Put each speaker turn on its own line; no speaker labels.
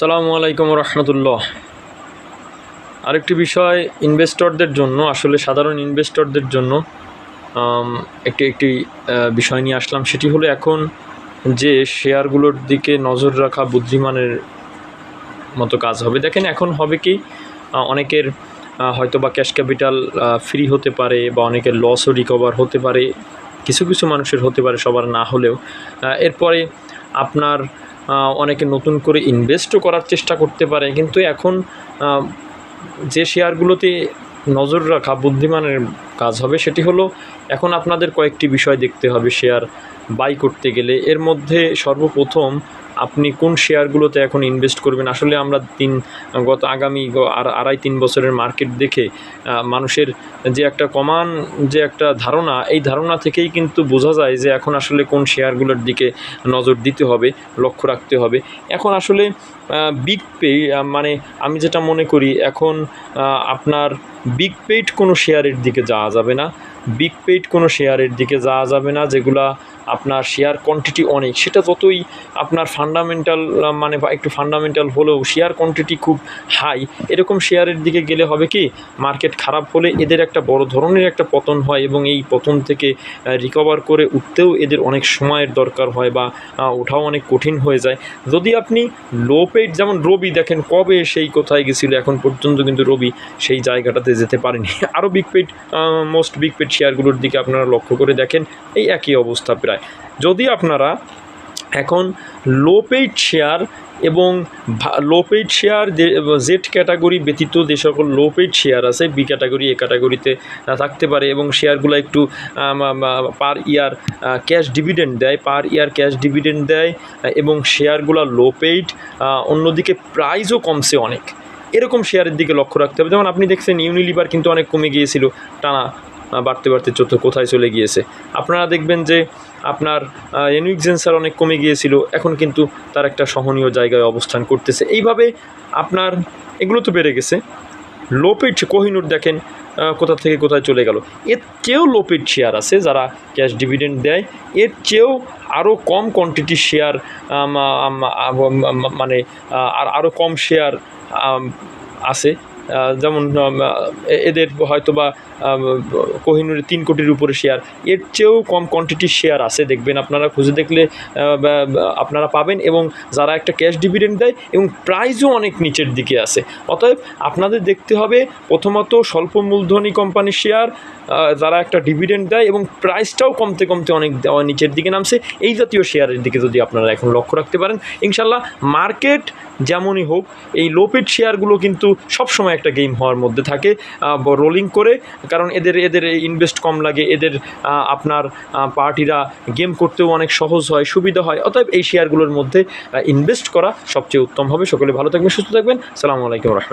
সালামু আলাইকুম রহমতুল্লাহ। আরেকটি বিষয় ইনভেস্টরদের জন্য, আসলে সাধারণ ইনভেস্টরদের জন্য একটি একটি বিষয় নিয়ে আসলাম। সেটি হলো এখন যে শেয়ারগুলোর দিকে নজর রাখা বুদ্ধিমানের মতো কাজ হবে। দেখেন, এখন হবে কি অনেকের হয়তো বা ক্যাশ ক্যাপিটাল ফ্রি হতে পারে বা অনেকের লসও রিকভার হতে পারে। কিছু কিছু মানুষের হতে পারে, সবার না হলেও। এরপরে আপনার অনেকে নতুন করে ইনভেস্টও করার চেষ্টা করতে পারে। কিন্তু এখন যে শেয়ারগুলোতে নজর রাখা বুদ্ধিমানের কাজ হবে, সেটি হলো এখন আপনাদের কয়েকটি বিষয় দেখতে হবে শেয়ার বাই করতে গেলে। এর মধ্যে সর্বপ্রথম আপনি কোন শেয়ারগুলোতে এখন ইনভেস্ট করবেন? আসলে আমরা তিন, গত আগামী আড়াই, তিন বছরের মার্কেট দেখে মানুষের যে একটা কমান যে একটা ধারণা, এই ধারণা থেকেই কিন্তু বোঝা যায় যে এখন আসলে কোন শেয়ারগুলোর দিকে নজর দিতে হবে, লক্ষ্য রাখতে হবে। এখন আসলে বিগ পে মানে আমি যেটা মনে করি, এখন আপনার বিগ পেইড কোনো শেয়ারের দিকে যাওয়া যাবে না। বিগ পেইড কোনো শেয়ারের দিকে যাওয়া যাবে না, যেগুলা আপনার শেয়ার কোয়ান্টিটি অনেক। সেটা যতই আপনার ফান্ডামেন্টাল মানে একটু ফান্ডামেন্টাল হলেও শেয়ার কোয়ান্টিটি খুব হাই এরকম শেয়ারের দিকে গেলে হবে কি মার্কেট খারাপ হলে এদের একটা বড় ধরনের একটা পতন হয় এবং এই পতন থেকে রিকভার করে উঠতেও এদের অনেক সময়ের দরকার হয় বা ওঠাও অনেক কঠিন হয়ে যায়। যদি আপনি লো পেইড যেমন রবি দেখেন কবে সেই কোথায় গেছিল, এখন পর্যন্ত কিন্তু রবি সেই জায়গাটাতে যেতে পারেনি। আরও big paid most big paid শেয়ারগুলোর দিকে আপনারা লক্ষ্য করে দেখেন, এই একই অবস্থা প্রায়। যদি আপনারা এখন লো পেইড শেয়ার এবং low paid share Z category ব্যতীত যে সকল লো পেইড শেয়ার আছে বি ক্যাটাগরি এ ক্যাটাগরিতে থাকতে পারে এবং শেয়ারগুলো একটু পার ইয়ার ক্যাশ ডিভিডেন্ড দেয় পার ইয়ার ক্যাশ ডিভিডেন্ড দেয় এবং শেয়ারগুলো লো পেইড অন্যদিকে প্রাইসও কমছে অনেক। এরকম শেয়ারের দিকে লক্ষ্য রাখতে হবে। যেমন আপনি দেখছেন ইউনিলিভার কিন্তু অনেক কমে গিয়েছিল, টানা বাড়তে বাড়তে চোদ্দ কোথায় চলে গিয়েছে। আপনারা দেখবেন যে আপনার এনুইকজেন্সার অনেক কমে গিয়েছিল, এখন কিন্তু তার একটা সহনীয় জায়গায় অবস্থান করতেছে। এইভাবে আপনার, এগুলো তো বেড়ে গেছে। লোপেড কোহিনুর দেখেন কোথা থেকে কোথায় চলে গেল। এর চেয়েও লোপেড শেয়ার আছে যারা ক্যাশ ডিভিডেন্ড দেয়। এর চেয়েও আরও কম কোয়ান্টিটি শেয়ার মানে আর আরও কম শেয়ার আছে। যেমন এদের হয়তো বা কোহিনুরের তিন কোটির উপরে শেয়ার এর চেয়েও কম কোয়ান্টিটির শেয়ার আছে, দেখবেন আপনারা খুঁজে দেখলে আপনারা পাবেন এবং যারা একটা ক্যাশ ডিভিডেন্ড দেয় এবং প্রাইসও অনেক নিচের দিকে আছে। অতএব আপনাদের দেখতে হবে, প্রথমত স্বল্প মূলধনী কোম্পানির শেয়ার যারা একটা ডিভিডেন্ড দেয় এবং প্রাইসটাও কমতে কমতে অনেক নিচের দিকে নামছে। এই জাতীয় শেয়ারের দিকে যদি আপনারা এখন লক্ষ্য রাখতে পারেন ইনশাল্লাহ মার্কেট যেমনই হোক, এই লোপেড শেয়ারগুলো কিন্তু সবসময় একটা গেম হওয়ার মধ্যে থাকে রোলিং করে, কারণ এদের এদের ইনভেস্ট কম লাগে, এদের আপনার পার্টিরা গেম করতেও অনেক সহজ হয়, সুবিধা হয়, অতএব এই শেয়ারগুলোর মধ্যে ইনভেস্ট করা সবচেয়ে উত্তম হবে। সকলে ভালো থাকবেন, সুস্থ থাকবেন। সালামু আলাইকুম রহমতুল্লাহ।